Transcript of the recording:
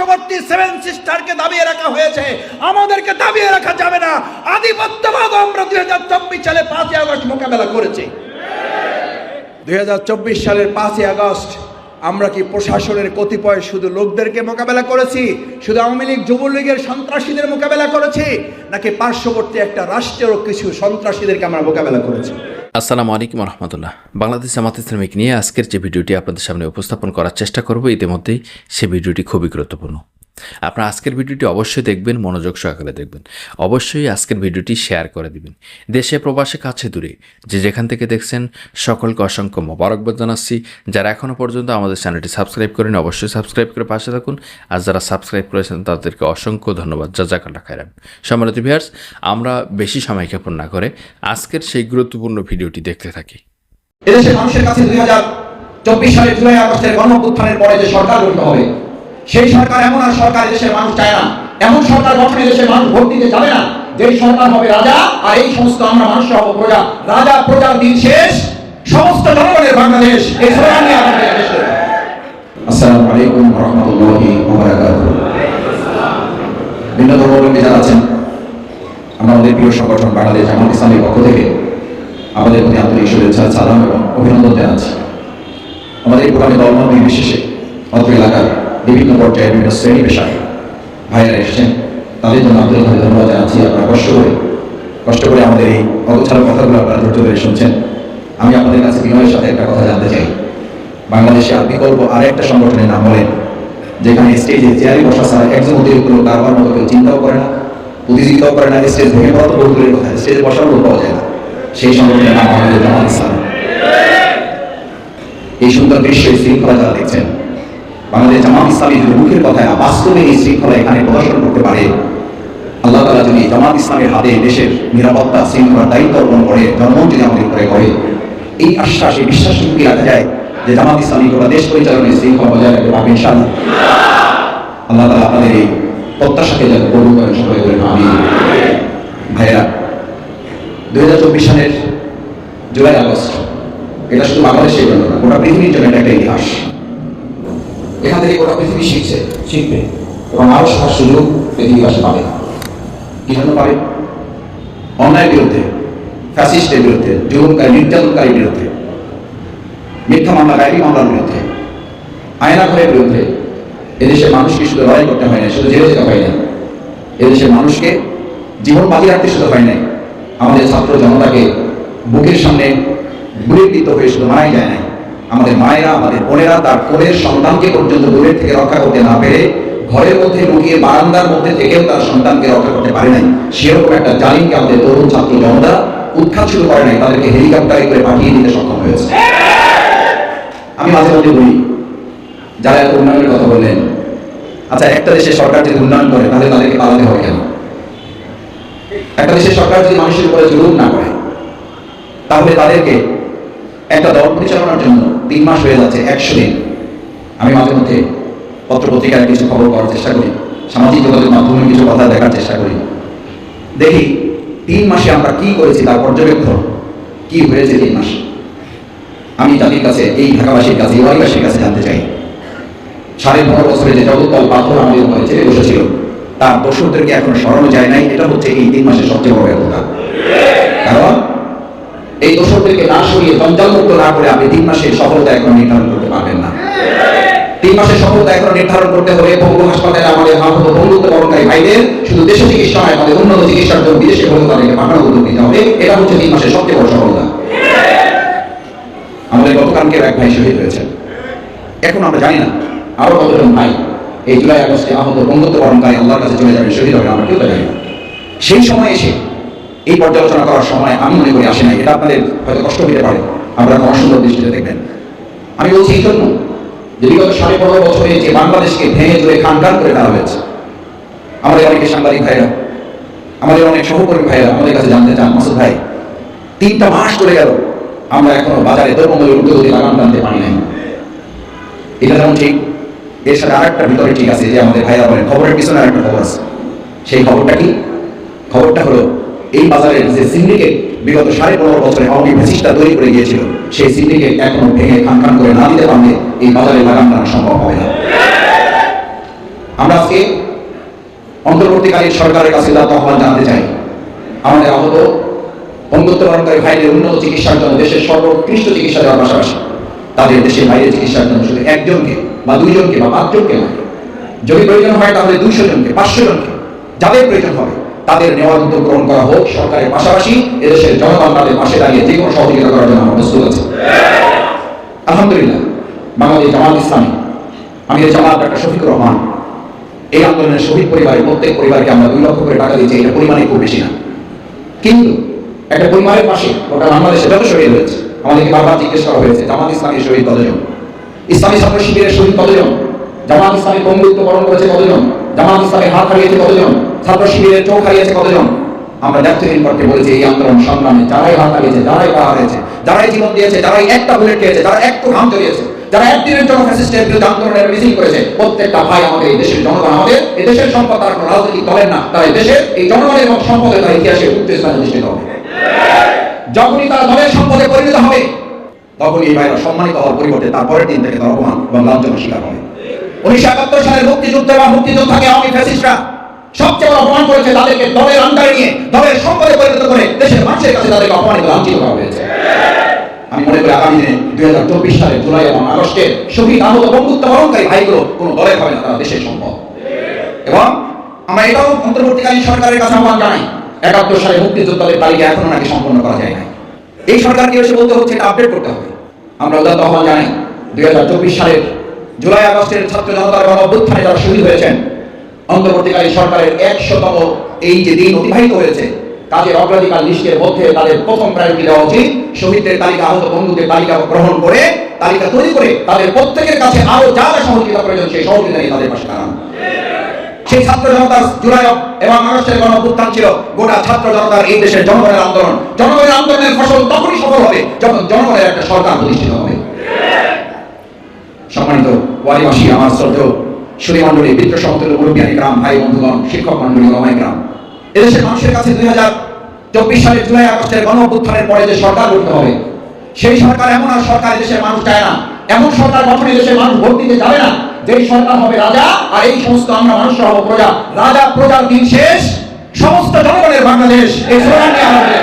পার্শ্ববর্তী সেভেন সিস্টারকে দাবিয়ে রাখা হয়েছে। আমাদেরকে দাবিয়ে রাখা যাবে না। আধিপত্যবাদ আমরা দুই হাজার চব্বিশ সালে পাঁচই আগস্ট মোকাবেলা করেছি। দুই হাজার চব্বিশ সালের পাঁচই আগস্ট আমরা কি প্রশাসনের কতিপয় শুধু লোকদেরকে মোকাবেলা করেছি, শুধু আওয়ামী লীগ, যুবলীগের সন্ত্রাসীদের মোকাবেলা করেছি, নাকি পার্শ্ববর্তী একটা রাষ্ট্রেরও কিছু সন্ত্রাসীদেরকে আমরা মোকাবেলা করেছি? আসসালামু আলাইকুম রহমতুল্লাহ বাংলাদেশ জামাত ইসলামিক নিয়ে আজকের যে ভিডিওটি আপনাদের সামনে উপস্থাপন করার চেষ্টা করব, ইতিমধ্যেই সে ভিডিওটি খুবই গুরুত্বপূর্ণ। আপনারা আজকের ভিডিওটি অবশ্যই দেখবেন, মনোযোগ সহকারে দেখবেন। অবশ্যই আজকের ভিডিওটি শেয়ার করে দিবেন। দেশে, প্রবাসে, কাছে, দূরে। যে যেখান থেকে দেখছেন, সকলকে অসংখ্য মোবারকবাদ জানাচ্ছি। যারা এখনও পর্যন্ত আমাদের চ্যানেলটি সাবস্ক্রাইব করেন অবশ্যই সাবস্ক্রাইব করে পাশে থাকুন। আর যারা সাবস্ক্রাইব করেছেন, তাদেরকে অসংখ্য ধন্যবাদ। জাজাকাল্লা খাইরান সম্মানিত ভিউয়ার্স, আমরা বেশি সময় ক্ষেপণ না করে আজকের সেই গুরুত্বপূর্ণ ভিডিওটি দেখতে থাকি। এদেশের মানুষের কাছে দুই হাজার চব্বিশ সালের জুলাই আগস্টের গণঅভ্যুত্থানের পরে যে সরকার গঠিত হবে সেই সরকার এমন আর সরকার দেশের মানুষ চায় না। এমন সরকার গঠনে দেশের মানুষ ভোট দিতে যাবে না। যে সরকার হবে রাজা, আর এই সমস্ত আমরা মানুষ হব প্রজা। রাজা, প্রজার দিন শেষ। সমস্ত জনগণের বাংলাদেশ এই স্লোগান নিয়ে আমাদের দেশ। আসসালামু আলাইকুম রহমতুল্লাহি ভিন্ন ধর্মাবলম্বী যারা আছেন আমাদের প্রিয় সংগঠন বাংলাদেশ জামাত ইসলামের পক্ষ থেকে আমাদের প্রতি আন্তরিক শুভেচ্ছা, সালাম এবং অভিনন্দন জানাচ্ছি। আমাদের এই প্রোগ্রামে দলমত নির্বিশেষে অত্র বিভিন্ন পর্যায়ে বিভিন্ন শ্রেণি পেশায় ভাইয়েরা এসেছেন। তাদের জন্য আন্তরিকভাবে ধন্যবাদ জানাচ্ছি। আপনারা কষ্ট করে কষ্ট করে আমাদের এই অগোছালো কথাগুলো আপনারা ধৈর্য ধরে শুনছেন। আমি আপনাদের কাছে বিনয়ের সাথে একটা কথা জানতে চাই। বাংলাদেশে আর বিকল্প আর একটা সংগঠনের নাম বলেন, যেখানে স্টেজে চেয়ারে বসা ছাড়া একজন অতিরিক্ত লোক কারবার মতো কেউ চিন্তাও করে না, প্রতিযোগিতাও করে না স্টেজ ভেঙে পড়া তো বহু কথা স্টেজে বসার লোক পাওয়া যায় না। সেই সংগঠনের নাম আমাদের জামাত ইসলাম। এই সুন্দর দৃশ্য শৃঙ্খলা যারা দেখছেন বাংলাদেশ জামাত ইসলামী যদি মুখের কথায় না, বাস্তবে এই শৃঙ্খলা এখানে প্রদর্শন করতে পারে আল্লাহ তালা যদি জামাত ইসলামের হাতে দেশের নিরাপত্তা শৃঙ্খলার দায়িত্ব অর্পণ করে জন্ম যদি আমাদের উপরে করে এই আশ্বাস এই বিশ্বাস কি রাখা যায় যে জামাত ইসলামী গোটা দেশ পরিচালনায় শৃঙ্খলা বজায় রাখতে পারবে ইনশাআল্লাহ। আল্লাহ তালা আপনাদের এই প্রত্যাশাকে যাতে কবুল করেন সবাই করেন আমি ভাইয়েরা দুই হাজার চব্বিশ সালের জুলাই আগস্ট এটা শুধু বাংলাদেশের জন্য না গোটা পৃথিবীর জন্য একটা ইতিহাস। থেকে গোটা পৃথিবী শিখছে? শিখবে। এবং আরও শেখার সুযোগ পৃথিবীবাসী পাবে। কি জন্য পাবে? অন্যায়ের বিরুদ্ধে ফ্যাসিস্টের বিরুদ্ধে, জুলুমকারী, নির্যাতনকারীর বিরুদ্ধে, মিথ্যা মামলা গাড়ি মামলার বিরুদ্ধে আয়না ঘরের বিরুদ্ধে। এদেশের মানুষকে শুধু লড়াই করতে হয় না শুধু জেলে যেতে হয় না এদেশের মানুষকে জীবন বাজি রাখতে শুধু হয় নাই। আমাদের ছাত্র জনতাকে বুকের সামনে গুলিবিদ্ধ হয়ে শুধু মারাই যায় নাই। আমাদের মায়েরা, আমাদের বোনেরা তার কোলের সন্তানকে পর্যন্ত দূরের থেকে রক্ষা করতে না পেরে ঘরের মধ্যে লুকিয়ে বারান্দার মধ্যে থেকেও তার সন্তানকে রক্ষা করতে পারে নাই। সেরকম একটা জালিমকে আমাদের তরুণ ছাত্র জনতা উৎখাত শুরু করে নাই, তাদেরকে হেলিকপ্টারে করে পাঠিয়ে দিতে সক্ষম হয়েছে। আমি মাঝে মধ্যে বলি, যারা এত উন্নয়নের কথা বললেন আচ্ছা একটা দেশের সরকার যদি উন্নয়ন করে, তাহলে তাদেরকে পালাতে হবে কেন? একটা দেশের সরকার যদি মানুষের উপরে জুলুম না করে, তাহলে তাদেরকে একটা দল পরিচালনার জন্য তিন মাস হয়ে যাচ্ছে, একশো দিন। আমি মাঝে মধ্যে পত্র পত্রিকায় কিছু খবর করার চেষ্টা করি, সামাজিক যোগাযোগ মাধ্যমে কিছু কথা দেখার চেষ্টা করি। দেখি, তিন মাসে আমরা কি করেছি তার পর্যবেক্ষণ? কি হয়েছে তিন মাসে? আমি জাতির কাছে, এই ঢাকাবাসীর কাছে ইউআইবাসীর কাছে জানতে চাই। সাড়ে পনেরো বছরে যে জগৎতল পাথর আমাদের চেপে বসেছিল, তার দোষরদেরকে এখনও সরানো যায় নাই, এটা হচ্ছে এই তিন মাসের সবচেয়ে বড় ব্যর্থতা কারণ এই দোষরদেরকে না সরিয়ে জঞ্জাল মুক্ত না করে আপনি তিন মাসের সফলতা এখন নির্ধারণ করতে পারবেন না। তিন মাসের সফলতা এখন নির্ধারণ করতে হলে পঙ্গু হাসপাতালে আমাদের মাহত বন্ধুত্ব বরণকারী ভাইদের শুধু দেশে চিকিৎসা হয় আমাদের উন্নত চিকিৎসার জন্য বিদেশে হলেও তাদেরকে পাঠানো উদ্যোগ নিতে হবে। এটা হচ্ছে তিন মাসের সবচেয়ে বড় সফলতা। আমাদের গতকালকে এক ভাই শহীদ হয়েছেন। এখন আমরা জানি না আরও কতজন ভাই এই জুলাই আগস্টে আহত বন্ধুত্ব বরণকারী আল্লাহর কাছে চলে যাবে, শহীদ হবে, আমরা কেউ জানি না। সেই সময় এসে এই পর্যালোচনা করার সময় আমি মনে করি আসে নাই। এটা আপনাদের হয়তো কষ্ট হতে পারে। আমরা কোনো সুন্দর দৃষ্টিতে দেখবেন। আমি বলছি এই জন্য যে বিগত সাড়ে পনেরো বছরে যে বাংলাদেশকে ভেঙে ধরে খান খান করে দেওয়া হয়েছে, আমাদের অনেকে সাংবাদিক ভাইরা, আমাদের অনেক সহকর্মী ভাইরা আমাদের কাছে জানতে চান, মাসুদ ভাই, তিনটা মাস চলে গেল, আমরা এখনও বাজারে দ্রব্যমূল্যের উদ্যোগতি লাগাম টানতে পারি নাই। এটা যেমন ঠিক, এর সাথে আরেকটা ভিতরে ঠিক আছে যে আমাদের ভাইরা বলেন, খবরের পিছনে আরেকটা খবর আছে। সেই খবরটা কি? খবরটা হলো এই বাজারের যে সিন্ডিকেট বিগত সাড়ে পনেরো বছরে আওয়ামী ফেসিসটা তৈরি করে গিয়েছিল, সেই সিন্ডিকেট এখনও ভেঙে খান খান করে না দিতে পারলে এই বাজারে লাগাম টানা সম্ভব হবে না। আমরা আজকে অন্তর্বর্তীকালীন সরকারের কাছে দাঁত আহ্বান জানাতে চাই। আমাদের আহত বন্ধুত্ব ভাইদের উন্নত চিকিৎসার জন্য দেশের সর্বোৎকৃষ্ট চিকিৎসা দেওয়ার পাশাপাশি তাদের দেশের বাইরে চিকিৎসার জন্য শুধু একজনকে বা দুইজনকে বা পাঁচজনকে নয়, যদি প্রয়োজন হয় তাহলে দুইশো জনকে, পাঁচশো জনকে, যাদের প্রয়োজন হবে। তাদের উদ্যোগ গ্রহণ করা হোক সরকারের পাশাপাশি এদেশের জনগণ তাদের পাশে দাঁড়িয়ে যে কোনো সহযোগিতা করার জন্য আমরা প্রস্তুত আছি। আলহামদুলিল্লাহ, বাংলাদেশ জামাত ইসলামী, আমির জামাত ডাক্তার শফিকুর রহমান, এই আন্দোলনের শহীদ পরিবারের প্রত্যেক পরিবারকে আমরা দুই লক্ষ করে টাকা দিয়েছি, এটা পরিমাণে খুব বেশি না। কিন্তু একটা পরিবারের পাশে গোটা বাংলাদেশে যত শহীদ হয়েছে, আমাদেরকে বারবার জিজ্ঞেস করা হয়েছে, জামাত ইসলামের শহীদ কতজন? ইসলামী ছাত্র শিবিরের শহীদ কতজন? জামাত ইসলামী বন্ধুত্ব বরণ করেছে কতজন? জামাত ইসলামের হাত হারিয়েছে কতজন? ছাত্র শিবিরের চোখ হারিয়েছে কতজন? আমরা করতে বলেছি, এই আন্দোলন সংগ্রামে যারাই হাত হারিয়েছে, যারাই পা হারিয়েছে, যারাই জীবন দিয়েছে, যারাই একটা বুলেট খেয়েছে, যারা একটু ঘাম জড়িয়েছে, যারা একদিনের জন্য ফ্যাসিস্টের বিরুদ্ধে আন্দোলনের মিছিল করেছে, প্রত্যেকটা ভাই আমাদের এই দেশের জনগণ, আমাদের এই দেশের সম্পদ তারা কোনো রাজনৈতিক দলের না, তারা এই দেশের, এই জনগণের এবং সম্পদের তার ইতিহাসে উত্তেজনা প্রতিষ্ঠিত হবে যখনই তারা দলের সম্পদে পরিণত হবে, তখনই এই ভাইরা সম্মানিত হওয়ার পরিবর্তে তারপরের দিন থেকে তারা অপমান এবং লাঞ্ছনার শিকার হবে। উনিশশো একাত্তর সালের মুক্তিযুদ্ধ বা মুক্তিযোদ্ধাকে আওয়ামী ফ্যাসিস্টরা সবচেয়ে বড় অপমান করেছে তাদেরকে দলের আন্ডারে নিয়ে, দলের সম্পদে পরিণত করে দেশের মানুষের কাছে তাদেরকে অপমানিত লাঞ্ছিত করা হয়েছে। আমি মনে করি আগামী দিনে দুই হাজার চব্বিশ সালের জুলাই এবং আগস্টে শহীদ আহত বন্ধুত্ব বরণকারী ভাইগুলো কোনো দলের হবে না, তারা দেশের সম্পদ। এবং আমরা এটাও অন্তর্বর্তীকালীন সরকারের কাছে আহ্বান জানাই, একাত্তর সালে মুক্তিযোদ্ধাদের তালিকা এখনও নাকি সম্পন্ন করা যায় না এই সরকারকে এসে বলতে হচ্ছে এটা আপডেট করতে হবে। আমরা উদাত্ত আহ্বান জানাই, দুই হাজার চব্বিশ সালের জুলাই আগস্টের ছাত্র জনতার গণ অভ্যুত্থানে যারা শহীদ হয়েছেন, অন্তর্বর্তীকালীন সরকারের একশোতম এই যে দিন অতিবাহিত হয়েছে কাজের অগ্রাধিকার লিস্টের মধ্যে তাদের প্রথম প্রায়োরিটি দেওয়া উচিত। শহীদদের তালিকা আহত বন্ধুদের তালিকা গ্রহণ করে, তালিকা তৈরি করে তাদের প্রত্যেকের কাছে আরও যা যা সহযোগিতা প্রয়োজন, সেই সহযোগিতা নিয়ে তাদের পাশে দাঁড়ানো। সেই ছাত্র জনতার জুলাই এবং আগস্টের গণ অভ্যুত্থান ছিল গোটা ছাত্র জনতার এই দেশের জনগণের আন্দোলন। জনগণের আন্দোলনের ফসল তখনই সফল হবে যখন জনগণের একটা সরকার প্রতিষ্ঠিত হবে। সম্মানিত ওয়ারিবাসী আমার শ্রদ্ধেয় সুরী মন্ডলী বিত্র সমতুল্য মুরব্বিয়ানী গ্রাম, ভাই, বন্ধুগণ, শিক্ষক মন্ডলী রমাই গ্রাম। এদেশের মানুষের কাছে দুই হাজার চব্বিশ সালের জুলাই আগস্টের গণ অভ্যুত্থানের পরে যে সরকার গঠিত হবে, সেই সরকার এমন আর সরকার দেশের মানুষ চায় না, এমন সরকার গঠনে দেশের মানুষ ভোট দিতে যাবে না, যেই সরকার হবে রাজা আর এই সমস্ত আমরা মানুষরা হব প্রজা। রাজা, প্রজার দিন শেষ, সমস্ত জনগণের বাংলাদেশ এই স্লোগান নিয়ে আমাদের